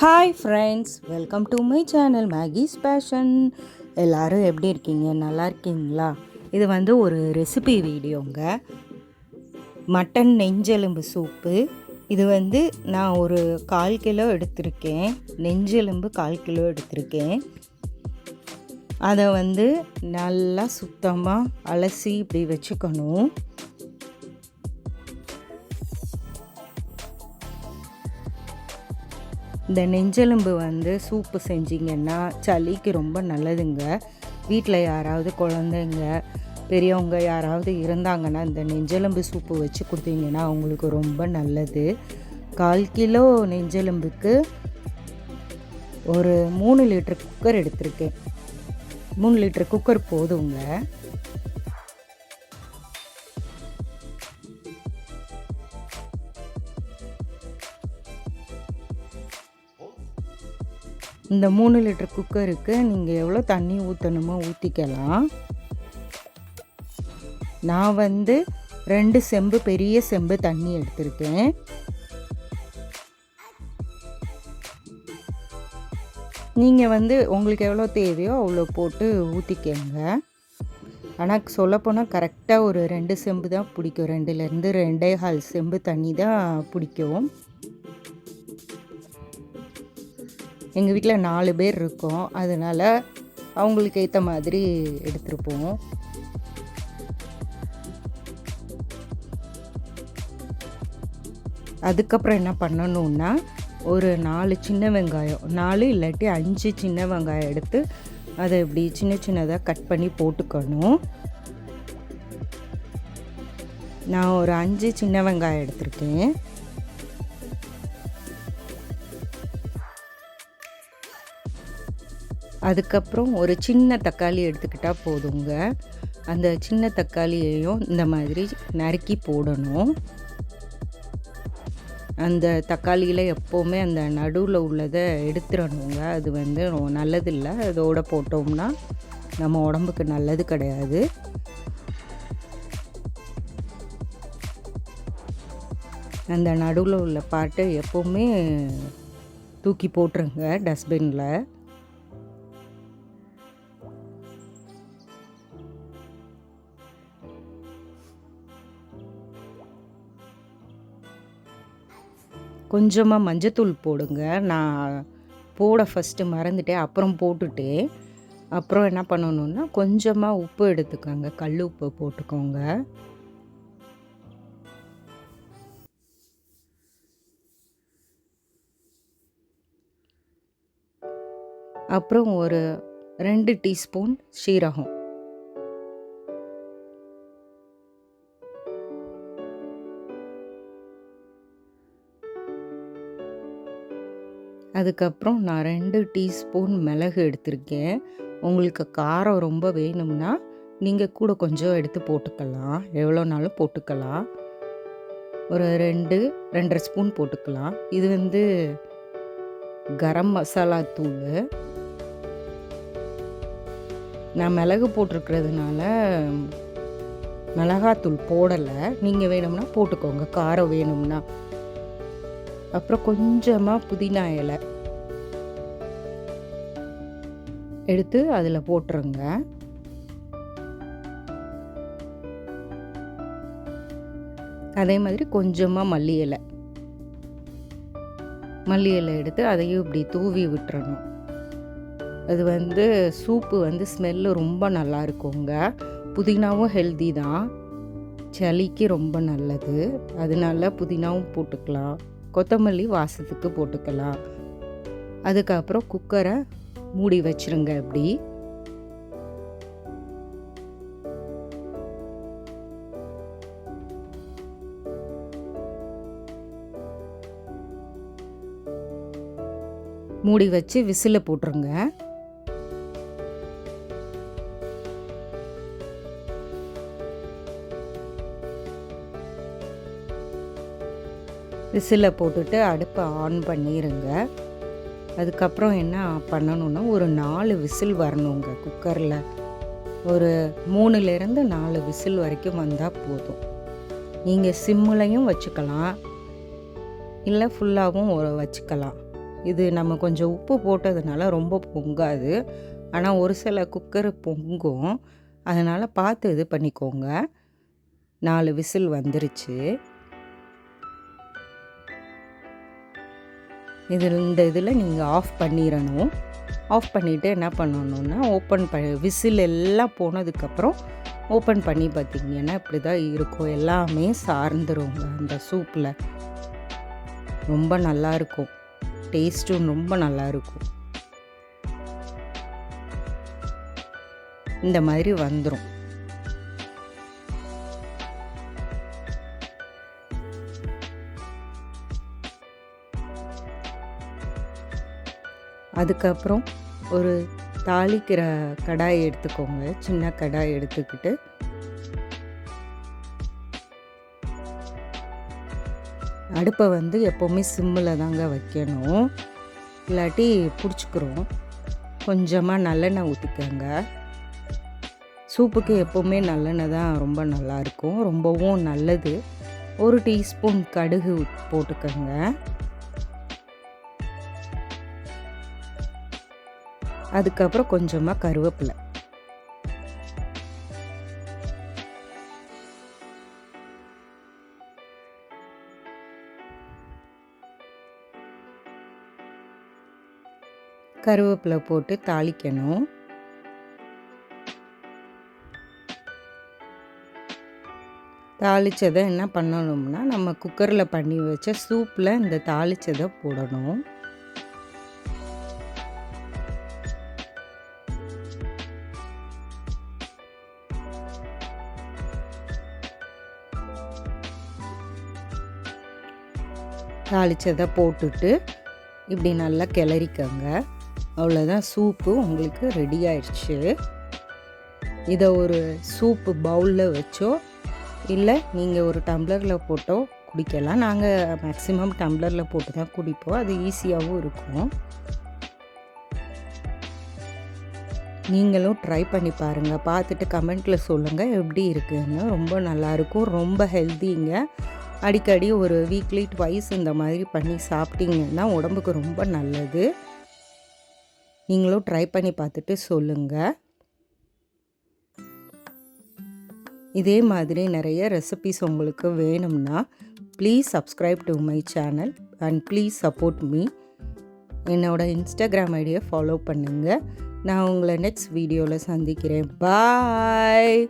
Hi friends welcome to my channel Maggie's passion எல்லோரும் எப்படி இருக்கீங்க? நல்லா இருக்கீங்களா? இது வந்து ஒரு ரெசிபி வீடியோங்க மட்டன் நெஞ்செலும்பு சூப்பு இது வந்து நான் ஒரு கால் கிலோ எடுத்திருக்கேன். நெஞ்செலும்பு கால் கிலோ எடுத்திருக்கேன். அதை வந்து நல்லா சுத்தமாக அலசி இப்படி வச்சுக்கணும். இந்த நெஞ்செலும்பு வந்து சூப்பு செஞ்சிங்கன்னா சளிக்கு ரொம்ப நல்லதுங்க. வீட்டில் யாராவது குழந்தைங்க பெரியவங்க யாராவது இருந்தாங்கன்னா இந்த நெஞ்செலும்பு சூப்பு வச்சு கொடுத்தீங்கன்னா அவங்களுக்கு ரொம்ப நல்லது. கால் கிலோ நெஞ்செலும்புக்கு ஒரு மூணு லிட்டர் குக்கர் எடுத்திருக்கேன். மூணு லிட்டர் குக்கர் போதுங்க. இந்த மூணு லிட்டர் குக்கருக்கு நீங்கள் எவ்வளோ தண்ணி ஊற்றணுமோ ஊற்றிக்கலாம் நான் வந்து ரெண்டு செம்பு பெரிய செம்பு தண்ணி எடுத்திருக்கேன். நீங்கள் வந்து உங்களுக்கு எவ்வளோ தேவையோ அவ்வளோ போட்டு ஊற்றிக்கங்க ஆனால் சொல்லப்போனால் கரெக்டாக ஒரு ரெண்டு செம்பு தான் பிடிக்கும். ரெண்டுலேருந்து ரெண்டே கால் செம்பு தண்ணி தான் பிடிக்கும். எங்கள் வீட்டில் நாலு பேர் இருக்கோம். அதனால் அவங்களுக்கு ஏற்ற மாதிரி எடுத்துருப்போம். அதுக்கப்புறம் என்ன பண்ணணுன்னா ஒரு நாலு சின்ன வெங்காயம் நாலு இல்லாட்டி அஞ்சு சின்ன வெங்காயம் எடுத்து அதை இப்படி சின்ன சின்னதாக கட் பண்ணி போட்டுக்கணும். நான் ஒரு அஞ்சு சின்ன வெங்காயம் எடுத்திருக்கேன். அதுக்கப்புறம் ஒரு சின்ன தக்காளி எடுத்துக்கிட்டால் போதுங்க. அந்த சின்ன தக்காளியையும் இந்த மாதிரி நறுக்கி போடணும். அந்த தக்காளியில் எப்போவுமே அந்த நடுவில் உள்ளதை எடுத்துடணுங்க அது வந்து நல்லதில்லை. அதோடு போட்டோம்னா நம்ம உடம்புக்கு நல்லது கிடையாது. அந்த நடுவில் உள்ள பாட்டை எப்போவுமே தூக்கி போட்டுருங்க டஸ்ட்பினில் கொஞ்சமாக மஞ்சத்தூள் போடுங்க. நான் போட ஃபஸ்ட்டு மறந்துட்டேன். அப்புறம் போட்டுட்டேன் அப்புறம் என்ன பண்ணணுன்னா கொஞ்சமாக உப்பு எடுத்துக்கோங்க. கல் உப்பு போட்டுக்கோங்க. அப்புறம் ஒரு ரெண்டு டீஸ்பூன் சீரகம். அதுக்கப்புறம் நான் ரெண்டு டீஸ்பூன் மிளகு எடுத்திருக்கேன். உங்களுக்கு காரம் ரொம்ப வேணும்னா நீங்கள் கூட கொஞ்சம் எடுத்து போட்டுக்கலாம். எவ்வளோனாலும் போட்டுக்கலாம். ஒரு ரெண்டு ரெண்டரை ஸ்பூன் போட்டுக்கலாம். இது வந்து கரம் மசாலா தூள். நான் மிளகு போட்டிருக்கிறதுனால மிளகாத்தூள் போடலை. நீங்கள் வேணும்னா போட்டுக்கோங்க. காரம் வேணும்னா. அப்புறம் கொஞ்சமாக புதினா இலை எடுத்து அதில் போட்டுருங்க. அதே மாதிரி கொஞ்சமாக மல்லி இலை. மல்லி இலை எடுத்து அதையும் இப்படி தூவி விட்டுறணும். அது வந்து சூப்பு வந்து ஸ்மெல்லு ரொம்ப நல்லா இருக்குங்க. புதினாவும் ஹெல்தி தான். சளிக்கு ரொம்ப நல்லது. அதனால புதினாவும் போட்டுக்கலாம். கொத்தமல்லி வாசத்துக்கு போட்டுக்கலாம். அதுக்கப்புறம் குக்கரை மூடி வச்சுருங்க அப்படி மூடி வச்சு விசில போட்டுருங்க. விசிலை போட்டுட்டு அடுப்பை ஆன் பண்ணிடுங்க அதுக்கப்புறம் என்ன பண்ணணுன்னா ஒரு நாலு விசில் வரணுங்க குக்கரில். ஒரு மூணுலேருந்து நாலு விசில் வரைக்கும் வந்தால் போதும். நீங்கள் சிம்முலையும் வச்சுக்கலாம். இல்லை ஃபுல்லாகவும் வச்சுக்கலாம். இது நம்ம கொஞ்சம் உப்பு போட்டதுனால ரொம்ப பொங்காது. ஆனால் ஒரு சில குக்கர் பொங்கும். அதனால் பார்த்து இது பண்ணிக்கோங்க. நாலு விசில் வந்துருச்சு. இதில் இந்த இதில் நீங்கள் ஆஃப் பண்ணிடணும் ஆஃப் பண்ணிவிட்டு என்ன பண்ணணுன்னா ஓப்பன் ப விசில் எல்லாம் போனதுக்கப்புறம் ஓப்பன் பண்ணி பார்த்தீங்கன்னா இப்படி தான் இருக்கும். எல்லாமே சார்ந்துருங்க அந்த சூப்பில் ரொம்ப நல்லாயிருக்கும் டேஸ்ட்டும் ரொம்ப நல்லாயிருக்கும் இந்த மாதிரி வந்துடும் அதுக்கப்புறம் ஒரு தாளிக்கிற கடாய் எடுத்துக்கோங்க. சின்ன கடாய் எடுத்துக்கிட்டு. அடுப்பை வந்து எப்போவுமே சிம்மில் தாங்க வைக்கணும். இல்லாட்டி பிடிச்சிக்கிறோம். கொஞ்சமாக நல்லெண்ணெய் ஊற்றிக்கோங்க சூப்புக்கு எப்போவுமே நல்லெண்ணெய் தான் ரொம்ப நல்லாயிருக்கும். ரொம்பவும் நல்லது. ஒரு டீஸ்பூன் கடுகு போட்டுக்கோங்க. அதுக்கப்புறம் கொஞ்சமாக கருவேப்பிலை. கருவேப்பிலை போட்டு தாளிக்கணும். தாளித்ததை என்ன பண்ணணும்னா நம்ம குக்கரில் பண்ணி வச்ச சூப்பில் இந்த தாளித்ததை போடணும். தாளித்ததை போட்டுட்டு இப்படி நல்லா கிளறிக்கோங்க. அவ்வளோதான் சூப்பு உங்களுக்கு ரெடி ஆயிடுச்சு. இதை ஒரு சூப்பு பவுலில் வச்சோ இல்லை நீங்கள் ஒரு டம்ளரில் போட்டோ குடிக்கலாம். நாங்கள் மேக்ஸிமம் டம்ளரில் போட்டு தான் குடிப்போம். அது ஈஸியாகவும் இருக்கும். நீங்களும் ட்ரை பண்ணி பாருங்கள் பார்த்துட்டு கமெண்ட்டில் சொல்லுங்கள் எப்படி இருக்குதுன்னு ரொம்ப நல்லாயிருக்கும் ரொம்ப ஹெல்த்திங்க அடிக்கடி ஒரு வீக்லி ட்வைஸ் இந்த மாதிரி பண்ணி சாப்பிட்டீங்கன்னா உடம்புக்கு ரொம்ப நல்லது. நீங்களும் ட்ரை பண்ணி பார்த்துட்டு சொல்லுங்கள் இதே மாதிரி நிறைய ரெசிபிஸ் உங்களுக்கு வேணும்னா please subscribe to my channel and please support me என்னோடய இன்ஸ்டாகிராம் ஐடியை ஃபாலோ பண்ணுங்கள் நான் உங்களை நெக்ஸ்ட் வீடியோவில் சந்திக்கிறேன். பாய்